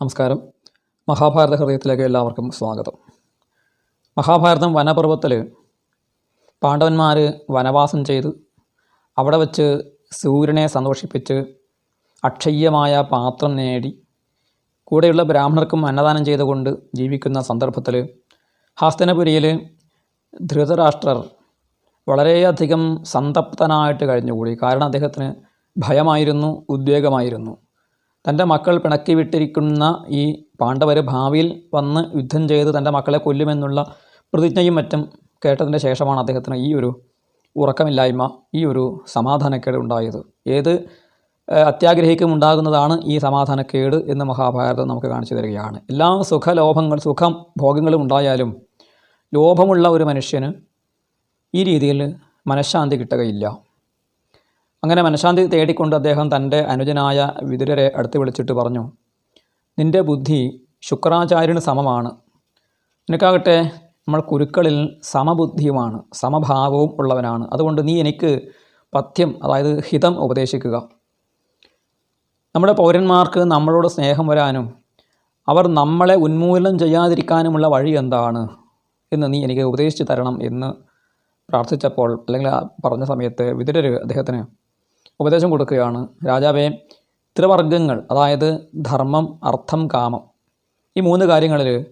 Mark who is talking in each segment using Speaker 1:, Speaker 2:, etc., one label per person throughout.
Speaker 1: നമസ്കാരം. മഹാഭാരത ഹൃദയത്തിലേക്ക് എല്ലാവർക്കും സ്വാഗതം. മഹാഭാരതം വനപർവത്തിൽ പാണ്ഡവന്മാർ വനവാസം ചെയ്ത് അവിടെ വച്ച് സൂര്യനെ സന്തോഷിപ്പിച്ച് അക്ഷയ്യമായ പാത്രം നേടി കൂടെയുള്ള ബ്രാഹ്മണർക്കും അന്നദാനം ചെയ്തുകൊണ്ട് ജീവിക്കുന്ന സന്ദർഭത്തിൽ ഹാസ്തനപുരിയിൽ ധൃതരാഷ്ട്രർ വളരെയധികം സന്തപ്തനായിട്ട് കഴിഞ്ഞുകൂടി. കാരണം അദ്ദേഹത്തിന് ഭയമായിരുന്നു ഉദ്വേഗമായിരുന്നു. തന്റെ മക്കൾ പിണക്കി വിട്ടിരിക്കുന്ന ഈ പാണ്ഡവർ ഭാവിയിൽ വന്ന് യുദ്ധം ചെയ്ത് തന്റെ മക്കളെ കൊല്ലുമെന്നുള്ള പ്രതിജ്ഞയും മറ്റും കേട്ടതിന്റെ ശേഷമാണ് അദ്ദേഹത്തിന് ഈ ഒരു ഉറക്കമില്ലായ്മ ഈ ഒരു സമാധാനക്കേട് ഉണ്ടായത്. ഏത് അത്യാഗ്രഹിക്കും ഉണ്ടാകുന്നതാണ് ഈ സമാധാനക്കേട് എന്ന് മഹാഭാരതം നമുക്ക് കാണിച്ചു തരികയാണ്. എല്ലാ സുഖലോഭങ്ങൾ സുഖം ഭോഗങ്ങളും ഉണ്ടായാലും ലോഭമുള്ള ഒരു മനുഷ്യന് ഈ രീതിയിൽ മനഃശാന്തി കിട്ടുകയില്ല. അങ്ങനെ മനഃശാന്തി തേടിക്കൊണ്ട് അദ്ദേഹം തന്റെ അനുജനായ വിതുരരെ അടുത്ത് വിളിച്ചിട്ട് പറഞ്ഞു നിന്റെ ബുദ്ധി ശുക്രാചാര്യന് സമമാണ്. നിനക്കാകട്ടെ നമ്മൾ കുരുക്കളിൽ സമബുദ്ധിയുമാണ് സമഭാവവും ഉള്ളവനാണ്. അതുകൊണ്ട് നീ എനിക്ക് പഥ്യം അതായത് ഹിതം ഉപദേശിക്കുക. നമ്മുടെ പൗരന്മാർക്ക് നമ്മളോട് സ്നേഹം വരാനും അവർ നമ്മളെ ഉന്മൂലനം ചെയ്യാതിരിക്കാനുമുള്ള വഴി എന്താണ് എന്ന് നീ എനിക്ക് ഉപദേശിച്ചു തരണം എന്ന് പ്രാർത്ഥിച്ചപ്പോൾ അല്ലെങ്കിൽ പറഞ്ഞ സമയത്ത് വിതുരർ അദ്ദേഹത്തിന് ഉപദേശം കൊടുക്കുകയാണ്. രാജാവേ ത്രിവർഗങ്ങൾ അതായത് ധർമ്മം അർത്ഥം കാമം ഈ മൂന്ന് കാര്യങ്ങളിൽ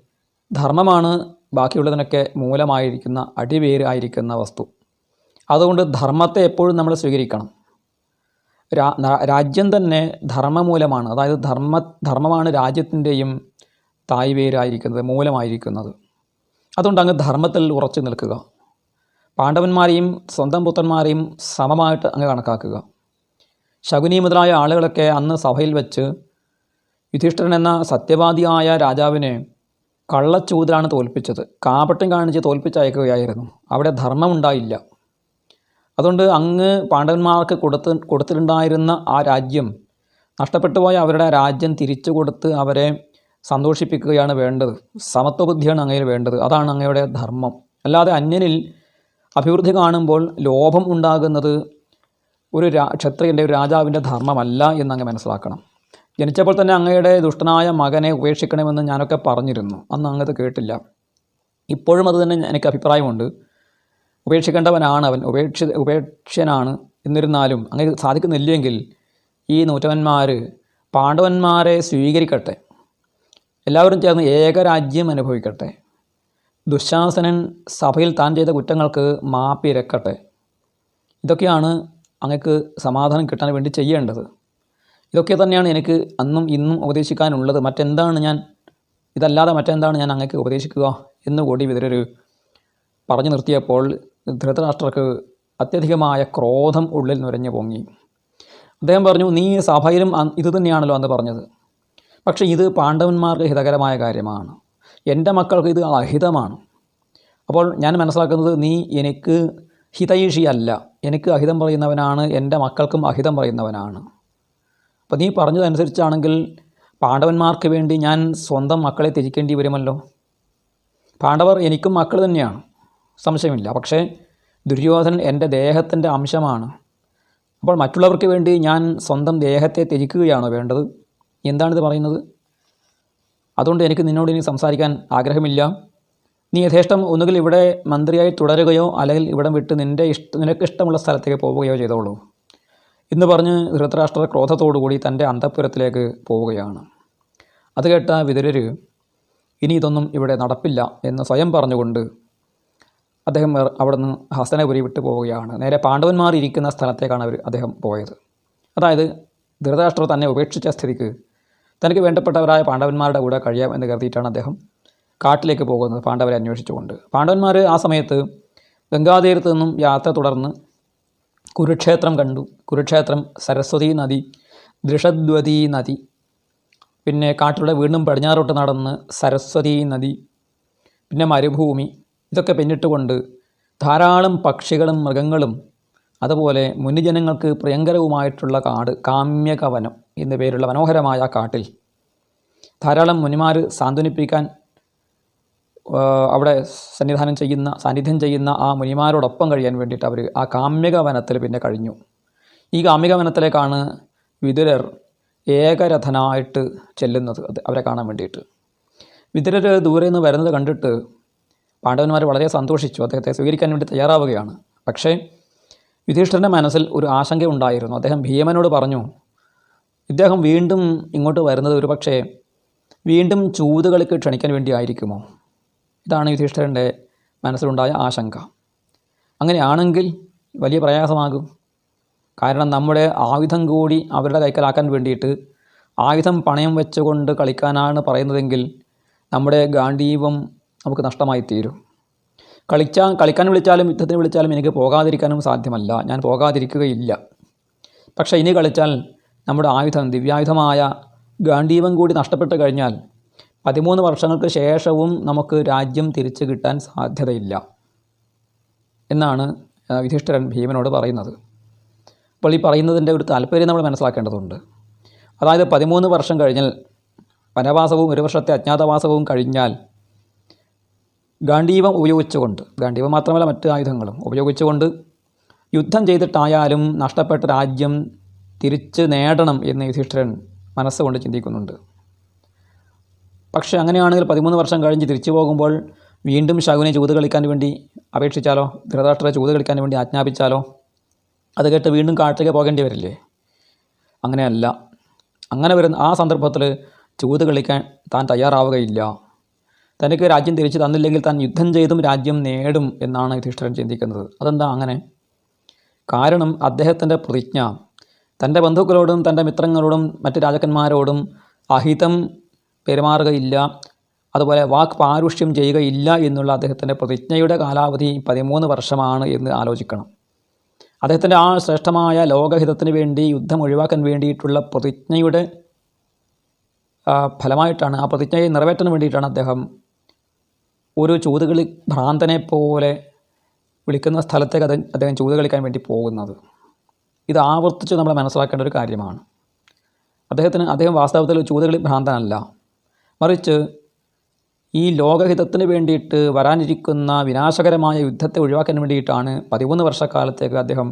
Speaker 1: ധർമ്മമാണ് ബാക്കിയുള്ളതിനൊക്കെ മൂലമായിരിക്കുന്ന അടിവേര് ആയിരിക്കുന്ന വസ്തു. അതുകൊണ്ട് ധർമ്മത്തെ എപ്പോഴും നമ്മൾ സ്വീകരിക്കണം. രാജ്യം തന്നെ ധർമ്മമൂലമാണ് അതായത് ധർമ്മ ധർമ്മമാണ് രാജ്യത്തിന്റെയും തായ്വേരായിരിക്കുന്നത് മൂലമായിരിക്കുന്നത്. അതുകൊണ്ട് അങ്ങ് ധർമ്മത്തിൽ ഉറച്ചു നിൽക്കുക. പാണ്ഡവന്മാരെയും സ്വന്തം പുത്രന്മാരെയും സമമായിട്ട് അങ്ങ് കണക്കാക്കുക. ശകുനി മുതലായ ആളുകളൊക്കെ അന്ന് സഭയിൽ വെച്ച് യുധിഷ്ഠിരൻ എന്ന സത്യവാദിയായ രാജാവിനെ കള്ളച്ചൂതിലാണ് തോൽപ്പിച്ചത്. കാപട്ടം കാണിച്ച് തോൽപ്പിച്ചയക്കുകയായിരുന്നു. അവിടെ ധർമ്മമുണ്ടായില്ല. അതുകൊണ്ട് അങ്ങ് പാണ്ഡവന്മാർക്ക് കൊടുത്ത് കൊടുത്തിട്ടുണ്ടായിരുന്ന ആ രാജ്യം നഷ്ടപ്പെട്ടു പോയ അവരുടെ രാജ്യം തിരിച്ചു കൊടുത്ത് അവരെ സന്തോഷിപ്പിക്കുകയാണ് വേണ്ടത്. സമത്വബുദ്ധിയാണ് അങ്ങയിൽ വേണ്ടത്. അതാണ് അങ്ങയുടെ ധർമ്മം. അല്ലാതെ അന്യനിൽ അഭിവൃദ്ധി കാണുമ്പോൾ ലോഭം ഉണ്ടാകുന്നത് ഒരു രാ ക്ഷത്രിയന്റെ ഒരു രാജാവിന്റെ ധർമ്മമല്ല എന്നങ്ങ് മനസ്സിലാക്കണം. ജനിച്ചപ്പോൾ തന്നെ അങ്ങയുടെ ദുഷ്ടനായ മകനെ ഉപേക്ഷിക്കണമെന്ന് ഞാനൊക്കെ പറഞ്ഞിരുന്നു. അന്ന് അങ്ങത് കേട്ടില്ല. ഇപ്പോഴും അത് തന്നെ എനിക്ക് അഭിപ്രായമുണ്ട്. ഉപേക്ഷിക്കേണ്ടവനാണ് അവൻ. ഉപേക്ഷ ഉപേക്ഷനാണ് എന്നിരുന്നാലും അങ്ങനെ സാധിക്കുന്നില്ലെങ്കിൽ ഈ നൂറ്റവന്മാർ പാണ്ഡവന്മാരെ സ്വീകരിക്കട്ടെ. എല്ലാവരും ചേർന്ന് ഏകരാജ്യം അനുഭവിക്കട്ടെ. ദുശാസനൻ സഭയിൽ താൻ ചെയ്ത കുറ്റങ്ങൾക്ക് മാപ്പിരക്കട്ടെ. ഇതൊക്കെയാണ് അങ്ങക്ക് സമാധാനം കിട്ടാൻ വേണ്ടി ചെയ്യേണ്ടത്. ഇതൊക്കെ തന്നെയാണ് എനിക്ക് അന്നും ഇന്നും ഉപദേശിക്കാനുള്ളത്. മറ്റെന്താണ് ഞാൻ ഇതല്ലാതെ മറ്റെന്താണ് ഞാൻ അങ്ങക്ക് ഉപദേശിക്കുക എന്ന് കൂടി ഇവരൊരു പറഞ്ഞു നിർത്തിയപ്പോൾ ധൃതരാഷ്ട്രർക്ക് അത്യധികമായ ക്രോധം ഉള്ളിൽ നുരഞ്ഞു പൊങ്ങി. അദ്ദേഹം പറഞ്ഞു നീ സഭയിലും ഇത് തന്നെയാണല്ലോ അന്ന് പറഞ്ഞത്. പക്ഷേ ഇത് പാണ്ഡവന്മാർക്ക് ഹിതകരമായ കാര്യമാണ്. എന്റെ മക്കൾക്ക് ഇത് അഹിതമാണ്. അപ്പോൾ ഞാൻ മനസ്സിലാക്കുന്നത് നീ എനിക്ക് ഹിതൈഷി അല്ല എനിക്ക് അഹിതം പറയുന്നവനാണ് എന്റെ മക്കൾക്കും അഹിതം പറയുന്നവനാണ്. അപ്പോൾ നീ പറഞ്ഞതനുസരിച്ചാണെങ്കിൽ പാണ്ഡവന്മാർക്ക് വേണ്ടി ഞാൻ സ്വന്തം മക്കളെ തിരിക്കേണ്ടി വരുമല്ലോ? പാണ്ഡവർ എനിക്കും മക്കൾ തന്നെയാണ്. സംശയമില്ല. പക്ഷേ ദുര്യോധനൻ എന്റെ ദേഹത്തിന്റെ അംശമാണ്. അപ്പോൾ മറ്റുള്ളവർക്ക് വേണ്ടി ഞാൻ സ്വന്തം ദേഹത്തെ തിരിക്കുകയാണോ വേണ്ടത്? എന്താണിത് പറയുന്നത്? അതുകൊണ്ട് എനിക്ക് നിന്നോട് ഇനി സംസാരിക്കാൻ ആഗ്രഹമില്ല. നീ യഥേഷ്ടം ഒന്നുകിൽ ഇവിടെ മന്ത്രിയായി തുടരുകയോ അല്ലെങ്കിൽ ഇവിടം വിട്ട് നിന്റെ ഇഷ്ട നിനക്ക് ഇഷ്ടമുള്ള സ്ഥലത്തേക്ക് പോവുകയോ ചെയ്തോളൂ. എന്ന് പറഞ്ഞ് ധൃതരാഷ്ട്ര ക്രോധത്തോടുകൂടി തന്റെ അന്തഃപുരത്തിലേക്ക് പോവുകയാണ്. അത് കേട്ട വിതുരർ ഇനി ഇതൊന്നും ഇവിടെ നടപ്പില്ല എന്ന് സ്വയം പറഞ്ഞുകൊണ്ട് അദ്ദേഹം അവിടുന്ന് ഹസ്തനപുരി വിട്ടു പോവുകയാണ്. നേരെ പാണ്ഡവന്മാർ ഇരിക്കുന്ന സ്ഥലത്തേക്കാണ് അവർ അദ്ദേഹം പോയത്. അതായത് ധൃതരാഷ്ട്രർ തന്നെ ഉപേക്ഷിച്ച സ്ഥിതിക്ക് തനിക്ക് വേണ്ടപ്പെട്ടവരായ പാണ്ഡവന്മാരുടെ കൂടെ കഴിയാം എന്ന് കരുതിയിട്ടാണ് അദ്ദേഹം കാട്ടിലേക്ക് പോകുന്നത് പാണ്ഡവരെ അന്വേഷിച്ചുകൊണ്ട്. പാണ്ഡവന്മാർ ആ സമയത്ത് ഗംഗാതീരത്ത് നിന്നും യാത്ര തുടർന്ന് കുരുക്ഷേത്രം കണ്ടു. കുരുക്ഷേത്രം സരസ്വതി നദി ദൃഷദ്വതി നദി പിന്നെ കാട്ടിലൂടെ വീണ്ടും പടിഞ്ഞാറോട്ട് നടന്ന് സരസ്വതി നദി പിന്നെ മരുഭൂമി ഇതൊക്കെ പിന്നിട്ടുകൊണ്ട് ധാരാളം പക്ഷികളും മൃഗങ്ങളും അതുപോലെ മുനിജനങ്ങൾക്ക് പ്രിയങ്കരവുമായിട്ടുള്ള കാട് കാമ്യകവനം എന്നു പേരുള്ള മനോഹരമായ കാട്ടിൽ ധാരാളം മുനിമാർ സാന്ത്വനിപ്പിക്കാൻ അവിടെ സന്നിധാനം ചെയ്യുന്ന സാന്നിധ്യം ചെയ്യുന്ന ആ മുനിമാരോടൊപ്പം കഴിയാൻ വേണ്ടിയിട്ട് അവർ ആ കാമ്യക വനത്തിൽ പിന്നെ കഴിഞ്ഞു. ഈ കാമ്യക വനത്തിലേക്കാണ് വിതുരർ ഏകരഥനായിട്ട് ചെല്ലുന്നത് അത് അവരെ കാണാൻ വേണ്ടിയിട്ട്. വിതുരർ ദൂരെ നിന്ന് വരുന്നത് കണ്ടിട്ട് പാണ്ഡവന്മാർ വളരെ സന്തോഷിച്ചു. അദ്ദേഹത്തെ സ്വീകരിക്കാൻ വേണ്ടി തയ്യാറാവുകയാണ്. പക്ഷേ യുധിഷ്ഠിരന്റെ മനസ്സിൽ ഒരു ആശങ്ക ഉണ്ടായിരുന്നു. അദ്ദേഹം ഭീമനോട് പറഞ്ഞു ഇദ്ദേഹം വീണ്ടും ഇങ്ങോട്ട് വരുന്നത് ഒരു പക്ഷേ വീണ്ടും ചൂതുകളിക്ക് ക്ഷണിക്കാൻ വേണ്ടി ആയിരിക്കുമോ? ഇതാണ് യുധിഷ്ഠിരന്റെ മനസ്സിലുണ്ടായ ആശങ്ക. അങ്ങനെയാണെങ്കിൽ വലിയ പ്രയാസമാകും. കാരണം നമ്മുടെ ആയുധം കൂടി അവരുടെ കൈക്കലാക്കാൻ വേണ്ടിയിട്ട് ആയുധം പണയം വെച്ചുകൊണ്ട് കളിക്കാനാണ് പറയുന്നതെങ്കിൽ നമ്മുടെ ഗാന്ധീവം നമുക്ക് നഷ്ടമായി തീരും കളിച്ചാൽ കളിക്കാൻ വിളിച്ചാലും യുദ്ധത്തിന് വിളിച്ചാലും എനിക്ക് പോകാതിരിക്കാനും സാധ്യമല്ല. ഞാൻ പോകാതിരിക്കുകയില്ല. പക്ഷേ ഇനി കളിച്ചാൽ നമ്മുടെ ആയുധം ദിവ്യായുധമായ ഗാന്ധീവം കൂടി നഷ്ടപ്പെട്ട് കഴിഞ്ഞാൽ പതിമൂന്ന് വർഷങ്ങൾക്ക് ശേഷവും നമുക്ക് രാജ്യം തിരിച്ചു കിട്ടാൻ സാധ്യതയില്ല എന്നാണ് യുധിഷ്ഠിരൻ ഭീമനോട് പറയുന്നത്. അപ്പോൾ ഈ പറയുന്നതിന്റെ ഒരു താല്പര്യം നമ്മൾ മനസ്സിലാക്കേണ്ടതുണ്ട്. അതായത് പതിമൂന്ന് വർഷം കഴിഞ്ഞാൽ വനവാസവും ഒരു വർഷത്തെ അജ്ഞാതവാസവും കഴിഞ്ഞാൽ ഗാന്ധീവം ഉപയോഗിച്ചുകൊണ്ട് ഗാന്ധീവം മാത്രമല്ല മറ്റ് ആയുധങ്ങളും ഉപയോഗിച്ചുകൊണ്ട് യുദ്ധം ചെയ്തിട്ടായാലും നഷ്ടപ്പെട്ട രാജ്യം തിരിച്ച് നേടണം എന്ന് യുധിഷ്ഠിരൻ മനസ്സുകൊണ്ട് ചിന്തിക്കുന്നുണ്ട്. പക്ഷേ അങ്ങനെയാണെങ്കിൽ പതിമൂന്ന് വർഷം കഴിഞ്ഞ് തിരിച്ചു പോകുമ്പോൾ വീണ്ടും ശകുനെ ചൂത് കളിക്കാൻ വേണ്ടി അപേക്ഷിച്ചാലോ ധൃതരാഷ്ട്രയെ ചൂത് കളിക്കാൻ വേണ്ടി ആജ്ഞാപിച്ചാലോ? അത് കേട്ട് വീണ്ടും കാട്ടിലേക്ക് പോകേണ്ടി വരില്ലേ? അങ്ങനെയല്ല. അങ്ങനെ വരുന്ന ആ സന്ദർഭത്തിൽ ചൂത് കളിക്കാൻ താൻ തയ്യാറാവുകയില്ല. തനിക്ക് രാജ്യം തിരിച്ചു തന്നില്ലെങ്കിൽ താൻ യുദ്ധം ചെയ്തും രാജ്യം നേടും എന്നാണ് യുധിഷ്ഠിരൻ ചിന്തിക്കുന്നത്. അതെന്താ അങ്ങനെ? കാരണം അദ്ദേഹത്തിന്റെ പ്രതിജ്ഞ തന്റെ ബന്ധുക്കളോടും തന്റെ മിത്രങ്ങളോടും മറ്റ് രാജാക്കന്മാരോടും അഹിതം പെരുമാറുകയില്ല. അതുപോലെ വാക്ക് പാരുഷ്യം ചെയ്യുകയില്ല എന്നുള്ള അദ്ദേഹത്തിന്റെ പ്രതിജ്ഞയുടെ കാലാവധി പതിമൂന്ന് വർഷമാണ് എന്ന് ആലോചിക്കണം. അദ്ദേഹത്തിന്റെ ആ ശ്രേഷ്ഠമായ ലോകഹിതത്തിന് വേണ്ടി യുദ്ധം ഒഴിവാക്കാൻ വേണ്ടിയിട്ടുള്ള പ്രതിജ്ഞയുടെ ഫലമായിട്ടാണ് ആ പ്രതിജ്ഞയെ നിറവേറ്റാൻ വേണ്ടിയിട്ടാണ് അദ്ദേഹം ഒരു ചൂതുകളി ഭ്രാന്തനെ പോലെ വിളിക്കുന്ന സ്ഥലത്തേക്ക് അദ്ദേഹം അദ്ദേഹം ചൂത് കളിക്കാൻ വേണ്ടി പോകുന്നത്. ഇത് ആവർത്തിച്ച് നമ്മൾ മനസ്സിലാക്കേണ്ട ഒരു കാര്യമാണ്. അദ്ദേഹത്തിന് അദ്ദേഹം വാസ്തവത്തിൽ ചൂതുകളി ഭ്രാന്തനല്ല. മറിച്ച് ഈ ലോകഹിതത്തിന് വേണ്ടിയിട്ട് വരാനിരിക്കുന്ന വിനാശകരമായ യുദ്ധത്തെ ഒഴിവാക്കാൻ വേണ്ടിയിട്ടാണ് പതിമൂന്ന് വർഷക്കാലത്തേക്ക് അദ്ദേഹം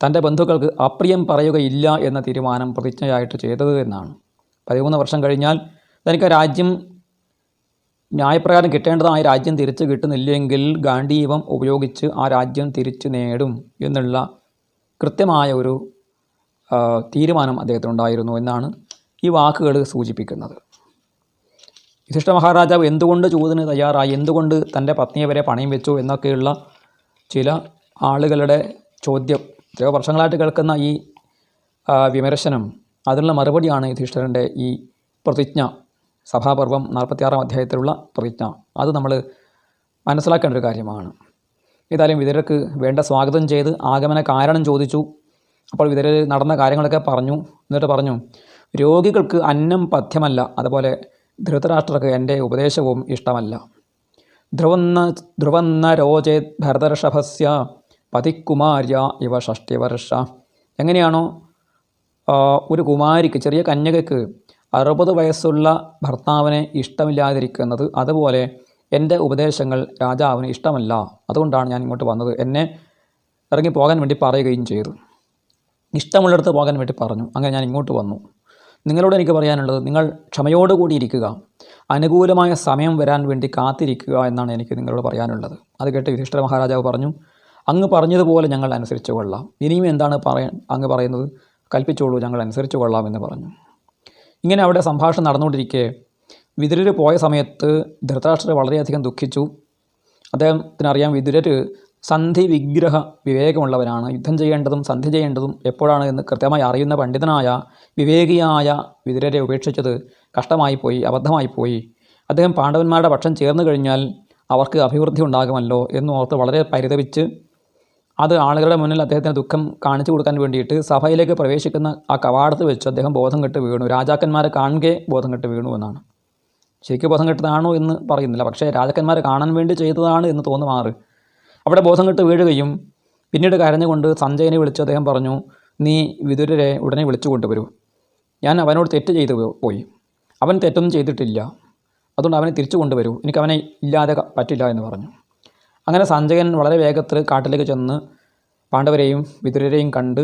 Speaker 1: തന്റെ ബന്ധുക്കൾക്ക് അപ്രിയം പറയുകയില്ല എന്ന തീരുമാനം പ്രതിജ്ഞയായിട്ട് ചെയ്തത് എന്നാണ്. പതിമൂന്ന് വർഷം കഴിഞ്ഞാൽ തനിക്ക് രാജ്യം ന്യായപ്രകാരം കിട്ടേണ്ടതായ രാജ്യം തിരിച്ചു കിട്ടുന്നില്ലെങ്കിൽ ഗാന്ധീവം ഉപയോഗിച്ച് ആ രാജ്യം തിരിച്ചു നേടും എന്നുള്ള കൃത്യമായ ഒരു തീരുമാനം അദ്ദേഹത്തിനുണ്ടായിരുന്നു എന്നാണ് ഈ വാക്കുകൾ സൂചിപ്പിക്കുന്നത്. യുധിഷ്ഠ മഹാരാജാവ് എന്തുകൊണ്ട് ചൂതിന് തയ്യാറായി? എന്തുകൊണ്ട് തന്റെ പത്നിയെ വരെ പണയം വെച്ചു? എന്നൊക്കെയുള്ള ചില ആളുകളുടെ ചോദ്യം. എത്രയോ വർഷങ്ങളായിട്ട് കേൾക്കുന്ന ഈ വിമർശനം. അതിനുള്ള മറുപടിയാണ് യുധിഷ്ഠിരന്റെ ഈ പ്രതിജ്ഞ. സഭാപർവം നാൽപ്പത്തിയാറാം അധ്യായത്തിലുള്ള പ്രതിജ്ഞ. അത് നമ്മൾ മനസ്സിലാക്കേണ്ട ഒരു കാര്യമാണ്. ഏതായാലും വിതരക്ക് വേണ്ട സ്വാഗതം ചെയ്ത് ആഗമന കാരണം ചോദിച്ചു. അപ്പോൾ വിതരർ നടന്ന കാര്യങ്ങളൊക്കെ പറഞ്ഞു. എന്നിട്ട് പറഞ്ഞു രോഗികൾക്ക് അന്നം പഥ്യമല്ല. അതുപോലെ ധൃതരാഷ്ട്രർക്ക് എന്റെ ഉപദേശവും ഇഷ്ടമല്ല. ധ്രുവന്ന ധ്രുവന്ന രോചേത് ഭരതർഷഭസ്യ പതികുമാര്യ ഇവ ഷഷ്ടിവർഷ. എങ്ങനെയാണോ ഒരു കുമാരിക്ക് ചെറിയ കന്യകയ്ക്ക് അറുപത് വയസ്സുള്ള ഭർത്താവിനെ ഇഷ്ടമില്ലാതിരിക്കുന്നത് അതുപോലെ എന്റെ ഉപദേശങ്ങൾ രാജാവിന് ഇഷ്ടമല്ല. അതുകൊണ്ടാണ് ഞാൻ ഇങ്ങോട്ട് വന്നത്. എന്നെ ഇറങ്ങി പോകാൻ വേണ്ടി പറയുകയും ചെയ്തു. ഇഷ്ടമുള്ളിടത്ത് പോകാൻ വേണ്ടി പറഞ്ഞു. അങ്ങനെ ഞാൻ ഇങ്ങോട്ട് വന്നു. നിങ്ങളോട് എനിക്ക് പറയാനുള്ളത് നിങ്ങൾ ക്ഷമയോടുകൂടി ഇരിക്കുക അനുകൂലമായ സമയം വരാൻ വേണ്ടി കാത്തിരിക്കുക എന്നാണ് എനിക്ക് നിങ്ങളോട് പറയാനുള്ളത്. അത് കേട്ട് യുധിഷ്ഠിര മഹാരാജാവ് പറഞ്ഞു അങ്ങ് പറഞ്ഞതുപോലെ ഞങ്ങൾ അനുസരിച്ചു കൊള്ളാം. ഇനിയും എന്താണ് പറയാൻ അങ്ങ് പറയുന്നത്? കൽപ്പിച്ചോളൂ ഞങ്ങൾ അനുസരിച്ചു കൊള്ളാം എന്ന് പറഞ്ഞു. ഇങ്ങനെ അവിടെ സംഭാഷണം നടന്നുകൊണ്ടിരിക്കെ വിതുരർ പോയ സമയത്ത് ധൃതരാഷ്ട്രർ വളരെയധികം ദുഃഖിച്ചു. അദ്ദേഹത്തിനറിയാം വിതുരർ സന്ധി വിഗ്രഹ വിവേകമുള്ളവനാണ് യുദ്ധം ചെയ്യേണ്ടതും സന്ധി ചെയ്യേണ്ടതും എപ്പോഴാണ് എന്ന് കൃത്യമായി അറിയുന്ന പണ്ഡിതനായ വിവേകിയായ വിതുരരെ ഉപേക്ഷിച്ചത് കഷ്ടമായി പോയി അബദ്ധമായി പോയി അദ്ദേഹം പാണ്ഡവന്മാരുടെ പക്ഷം ചേർന്നു കഴിഞ്ഞാൽ അവർക്ക് അഭിവൃദ്ധി ഉണ്ടാകുമല്ലോ എന്ന് ഓർത്ത് വളരെ പരിതപിച്ച് അത് ആളുകളുടെ മുന്നിൽ അദ്ദേഹത്തിന് ദുഃഖം കാണിച്ചു കൊടുക്കാൻ വേണ്ടിയിട്ട് സഭയിലേക്ക് പ്രവേശിക്കുന്ന ആ കവാടത്ത് വെച്ച് അദ്ദേഹം ബോധം കെട്ട് വീണു. രാജാക്കന്മാരെ കാണുകെ ബോധം കെട്ട് വീണു എന്നാണ്. ശരിക്കും ബോധം കെട്ടതാണോ എന്ന് പറയുന്നില്ല. പക്ഷേ രാജാക്കന്മാരെ കാണാൻ വേണ്ടി ചെയ്തതാണ് എന്ന് തോന്നുമാറ്. അവിടെ ബോധം കെട്ട് വീഴുകയും പിന്നീട് കരഞ്ഞുകൊണ്ട് സഞ്ജയനെ വിളിച്ച് അദ്ദേഹം പറഞ്ഞു നീ വിതുരരെ ഉടനെ വിളിച്ചു കൊണ്ടുവരൂ. ഞാൻ അവനോട് തെറ്റ് ചെയ്തു പോയി. അവൻ തെറ്റൊന്നും ചെയ്തിട്ടില്ല. അതുകൊണ്ട് അവനെ തിരിച്ചു കൊണ്ടുവരൂ. എനിക്ക് അവനെ ഇല്ലാതെ പറ്റില്ല എന്ന് പറഞ്ഞു. അങ്ങനെ സഞ്ജയൻ വളരെ വേഗത്തിൽ കാട്ടിലേക്ക് ചെന്ന് പാണ്ഡവരെയും വിതുരരെയും കണ്ട്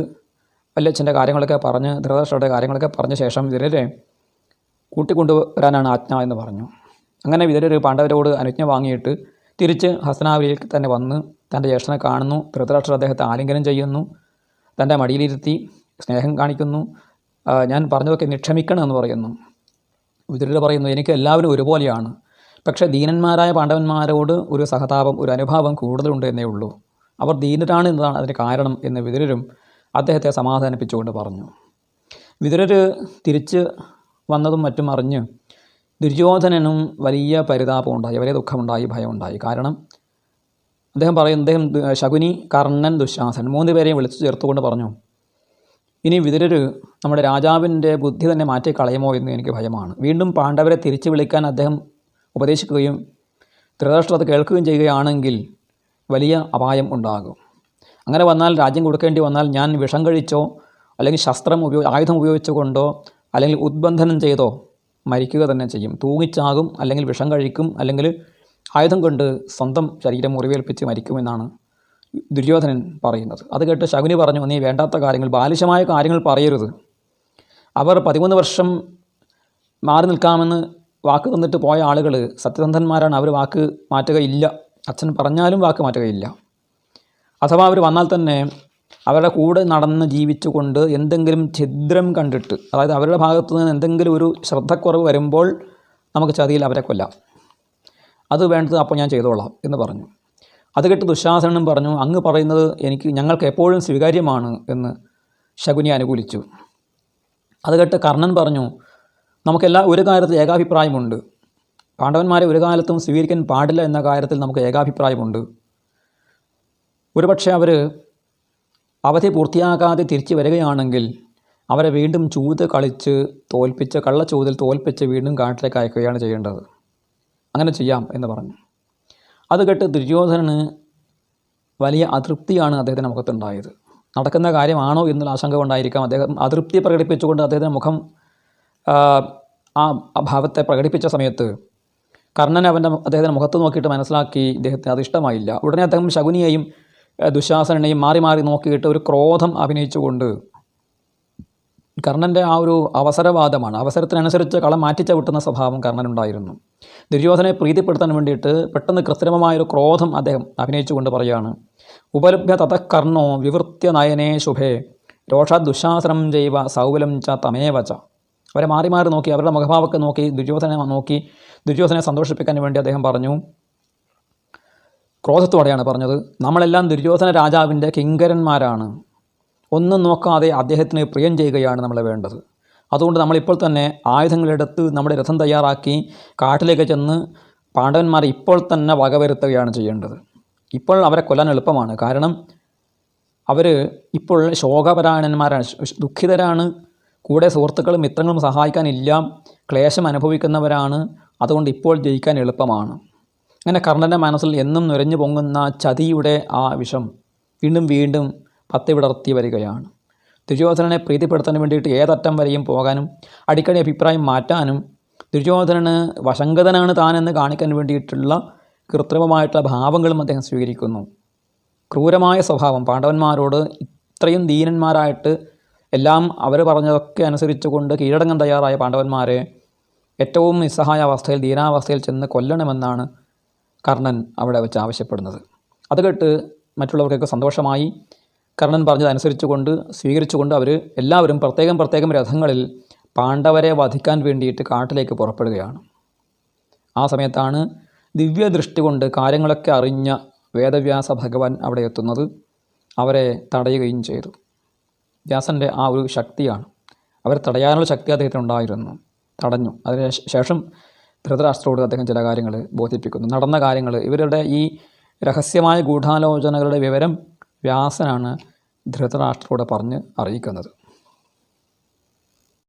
Speaker 1: വല്യച്ഛന്റെ കാര്യങ്ങളൊക്കെ പറഞ്ഞ് ധൃതരാഷ്ട്രയുടെ കാര്യങ്ങളൊക്കെ പറഞ്ഞ ശേഷം വിതുരരെ കൂട്ടിക്കൊണ്ടുവരാനാണ് ആജ്ഞ എന്ന് പറഞ്ഞു. അങ്ങനെ വിതുരർ പാണ്ഡവരോട് അനുജ്ഞ വാങ്ങിയിട്ട് തിരിച്ച് ഹസ്തനാവിലേക്ക് തന്നെ വന്ന് തന്റെ ജ്യേഷ്ഠനെ കാണുന്നു. ധൃതരാഷ്ട്രർ അദ്ദേഹത്തെ ആലിംഗനം ചെയ്യുന്നു. തന്റെ മടിയിലിരുത്തി സ്നേഹം കാണിക്കുന്നു. ഞാൻ പറഞ്ഞതൊക്കെ നിക്ഷമിക്കണം എന്ന് പറയുന്നു. വിതുരർ പറയുന്നു എനിക്ക് എല്ലാവരും ഒരുപോലെയാണ്. പക്ഷേ ദീനന്മാരായ പാണ്ഡവന്മാരോട് ഒരു സഹതാപം ഒരു അനുഭാവം കൂടുതലുണ്ട് എന്നേ ഉള്ളൂ. അവർ ദീനരാണ് എന്നതാണ് അതിന് കാരണം എന്ന് വിതുരരും അദ്ദേഹത്തെ സമാധാനിപ്പിച്ചുകൊണ്ട് പറഞ്ഞു. വിതുരർ തിരിച്ച് വന്നതും മറ്റും അറിഞ്ഞ് ദുര്യോധനനും വലിയ പരിതാപമുണ്ടായി വലിയ ദുഃഖമുണ്ടായി ഭയമുണ്ടായി. കാരണം അദ്ദേഹം പറയും അദ്ദേഹം ശകുനി കർണൻ ദുശാസൻ മൂന്ന് പേരെയും വിളിച്ചു ചേർത്തുകൊണ്ട് പറഞ്ഞു ഇനി വിതുരർ നമ്മുടെ രാജാവിന്റെ ബുദ്ധി തന്നെ മാറ്റി കളയുമോ എന്ന് എനിക്ക് ഭയമാണ്. വീണ്ടും പാണ്ഡവരെ തിരിച്ചു വിളിക്കാൻ അദ്ദേഹം ഉപദേശിക്കുകയും ധൃതരാഷ്ട്രം അത് കേൾക്കുകയും ചെയ്യുകയാണെങ്കിൽ വലിയ അപായം ഉണ്ടാകും. അങ്ങനെ വന്നാൽ രാജ്യം കൊടുക്കേണ്ടി വന്നാൽ ഞാൻ വിഷം കഴിച്ചോ അല്ലെങ്കിൽ ശസ്ത്രം ഉപയോഗ ആയുധം ഉപയോഗിച്ചുകൊണ്ടോ അല്ലെങ്കിൽ ഉദ്ബന്ധനം ചെയ്തോ മരിക്കുക തന്നെ ചെയ്യും. തൂങ്ങിച്ചാകും അല്ലെങ്കിൽ വിഷം കഴിക്കും അല്ലെങ്കിൽ ആയുധം കൊണ്ട് സ്വന്തം ശരീരം മുറിവേൽപ്പിച്ച് മരിക്കുമെന്നാണ് ദുര്യോധനൻ പറയുന്നത്. അത് കേട്ട് ശകുനി പറഞ്ഞു നീ വേണ്ടാത്ത കാര്യങ്ങൾ ബാലിശമായ കാര്യങ്ങൾ പറയരുത്. അവർ പതിമൂന്ന് വർഷം മാറി നിൽക്കാമെന്ന് വാക്ക് തന്നിട്ട് പോയ ആളുകൾ സത്യസന്ധന്മാരാണ്. അവർ വാക്ക് മാറ്റുകയില്ല. അച്ഛൻ പറഞ്ഞാലും വാക്ക് മാറ്റുകയില്ല. അഥവാ അവർ വന്നാൽ തന്നെ അവരുടെ കൂടെ നടന്ന് ജീവിച്ചുകൊണ്ട് എന്തെങ്കിലും ഛിദ്രം കണ്ടിട്ട് അതായത് അവരുടെ ഭാഗത്തു നിന്ന് എന്തെങ്കിലും ഒരു ശ്രദ്ധക്കുറവ് വരുമ്പോൾ നമുക്ക് ചതിയിൽ അവരെ കൊല്ലാം. അത് വേണ്ടത് അപ്പോൾ ഞാൻ ചെയ്തോളാം എന്ന് പറഞ്ഞു. അത് കേട്ട് ദുശാസനും പറഞ്ഞു അങ്ങ് പറയുന്നത് എനിക്ക് ഞങ്ങൾക്ക് എപ്പോഴും സ്വീകാര്യമാണ് എന്ന് ശകുനി അനുകൂലിച്ചു. അത് കേട്ട് കർണൻ പറഞ്ഞു നമുക്കെല്ലാ ഒരു കാര്യത്തിൽ ഏകാഭിപ്രായമുണ്ട്. പാണ്ഡവന്മാരെ ഒരു കാലത്തും സ്വീകരിക്കാൻ പാടില്ല എന്ന കാര്യത്തിൽ നമുക്ക് ഏകാഭിപ്രായമുണ്ട്. ഒരുപക്ഷെ അവർ അവധി പൂർത്തിയാകാതെ തിരിച്ചു വരികയാണെങ്കിൽ അവരെ വീണ്ടും ചൂത് കളിച്ച് തോൽപ്പിച്ച് കള്ളച്ചൂതിൽ തോൽപ്പിച്ച് വീണ്ടും കാട്ടിലേക്ക് അയക്കുകയാണ് ചെയ്യേണ്ടത്. അങ്ങനെ ചെയ്യാം എന്ന് പറഞ്ഞു. അത് കേട്ട് ദുര്യോധനന് വലിയ അതൃപ്തിയാണ് അദ്ദേഹത്തിന്റെ മുഖത്തുണ്ടായത്. നടക്കുന്ന കാര്യമാണോ എന്നുള്ള ആശങ്ക കൊണ്ടായിരിക്കാം അദ്ദേഹം അതൃപ്തി പ്രകടിപ്പിച്ചുകൊണ്ട് അദ്ദേഹത്തിന്റെ മുഖം ആ, ഭാവത്തെ പ്രകടിപ്പിച്ച സമയത്ത് കർണൻ അവന്റെ അദ്ദേഹത്തിന്റെ മുഖത്ത് നോക്കിയിട്ട് മനസ്സിലാക്കി ഇദ്ദേഹത്തിന് അത് ഇഷ്ടമായില്ല. ഉടനെ അദ്ദേഹം ശകുനിയെയും ദുശാസനെയും മാറി മാറി നോക്കിയിട്ട് ഒരു ക്രോധം അഭിനയിച്ചുകൊണ്ട് കർണന്റെ ആ ഒരു അവസരവാദമാണ്. അവസരത്തിനനുസരിച്ച് കളം മാറ്റിച്ചവിട്ടുന്ന സ്വഭാവം കർണനുണ്ടായിരുന്നു. ദുര്യോധനെ പ്രീതിപ്പെടുത്താൻ വേണ്ടിയിട്ട് പെട്ടെന്ന് കൃത്രിമമായൊരു ക്രോധം അദ്ദേഹം അഭിനയിച്ചുകൊണ്ട് പറയുകയാണ്. ഉപലഭ്യ തതക്കർണോ കർണോ വിവൃത്യ നയനേ ശുഭേ രോഷാ ദുശാസനം ജൈവ സൗബലം ച തമേവ ച. അവരെ മാറി മാറി നോക്കി അവരുടെ മുഖഭാവമൊക്കെ നോക്കി ദുര്യോധനെ നോക്കി ദുര്യോധനെ സന്തോഷിപ്പിക്കാൻ വേണ്ടി അദ്ദേഹം പറഞ്ഞു. ക്രോധത്തോടെയാണ് പറഞ്ഞത്. നമ്മളെല്ലാം ദുര്യോധന രാജാവിന്റെ കിങ്കരന്മാരാണ്. ഒന്നും നോക്കാതെ അദ്ദേഹത്തിന് പ്രിയം ചെയ്യുകയാണ് നമ്മളെ വേണ്ടത്. അതുകൊണ്ട് നമ്മളിപ്പോൾ തന്നെ ആയുധങ്ങളെടുത്ത് നമ്മുടെ രഥം തയ്യാറാക്കി കാട്ടിലേക്ക് ചെന്ന് പാണ്ഡവന്മാരെ ഇപ്പോൾ തന്നെ വകവരുത്തുകയാണ് ചെയ്യേണ്ടത്. ഇപ്പോൾ അവരെ കൊല്ലാൻ എളുപ്പമാണ്. കാരണം അവർ ഇപ്പോൾ ശോകപരായണന്മാരാണ്. ദുഃഖിതരാണ്. കൂടെ സുഹൃത്തുക്കളും മിത്രങ്ങളും സഹായിക്കാനില്ല. ക്ലേശം അനുഭവിക്കുന്നവരാണ്. അതുകൊണ്ട് ഇപ്പോൾ ജയിക്കാൻ എളുപ്പമാണ്. അങ്ങനെ കർണന്റെ മനസ്സിൽ എന്നും നുരഞ്ഞു പൊങ്ങുന്ന ചതിയുടെ ആ വിഷം വീണ്ടും വീണ്ടും പത്തി വിടർത്തി വരികയാണ്. ദുര്യോധനനെ പ്രീതിപ്പെടുത്താൻ വേണ്ടിയിട്ട് ഏതറ്റം വരെയും പോകാനും അടിക്കടി അഭിപ്രായം മാറ്റാനും ദുര്യോധനന് വശങ്കതനാണ് താനെന്ന് കാണിക്കാൻ വേണ്ടിയിട്ടുള്ള കൃത്രിമമായിട്ടുള്ള ഭാവങ്ങളും അദ്ദേഹം സ്വീകരിക്കുന്നു. ക്രൂരമായ സ്വഭാവം. പാണ്ഡവന്മാരോട് ഇത്രയും ദീനന്മാരായിട്ട് എല്ലാം അവർ പറഞ്ഞതൊക്കെ അനുസരിച്ചുകൊണ്ട് കീഴടങ്ങാൻ തയ്യാറായ പാണ്ഡവന്മാരെ ഏറ്റവും നിസ്സഹായ അവസ്ഥയിൽ ദീനാവസ്ഥയിൽ ചെന്ന് കൊല്ലണമെന്നാണ് കർണൻ അവിടെ വെച്ച് ആവശ്യപ്പെടുന്നത്. അത് കേട്ട് മറ്റുള്ളവർക്കൊക്കെ സന്തോഷമായി. കർണൻ പറഞ്ഞതനുസരിച്ച് കൊണ്ട് സ്വീകരിച്ചുകൊണ്ട് അവർ എല്ലാവരും പ്രത്യേകം പ്രത്യേകം രഥങ്ങളിൽ പാണ്ഡവരെ വധിക്കാൻ വേണ്ടിയിട്ട് കാട്ടിലേക്ക് പുറപ്പെടുകയാണ്. ആ സമയത്താണ് ദിവ്യദൃഷ്ടി കൊണ്ട് കാര്യങ്ങളൊക്കെ അറിഞ്ഞ വേദവ്യാസ ഭഗവാൻ അവിടെ എത്തുന്നത്. അവരെ തടയുകയും ചെയ്തു. വ്യാസന്റെ ആ ഒരു ശക്തിയാണ്. അവരെ തടയാനുള്ള ശക്തി അദ്ദേഹത്തിന് ഉണ്ടായിരുന്നു തടഞ്ഞു. അതിന് ശേഷം ധൃതരാഷ്ട്രോട് അദ്ദേഹം ചില കാര്യങ്ങൾ ബോധിപ്പിക്കുന്നു. നടന്ന കാര്യങ്ങൾ ഇവരുടെ ഈ രഹസ്യമായ ഗൂഢാലോചനകളുടെ വിവരം വ്യാസനാണ് ധൃതരാഷ്ട്രോട് പറഞ്ഞ് അറിയിക്കുന്നത്.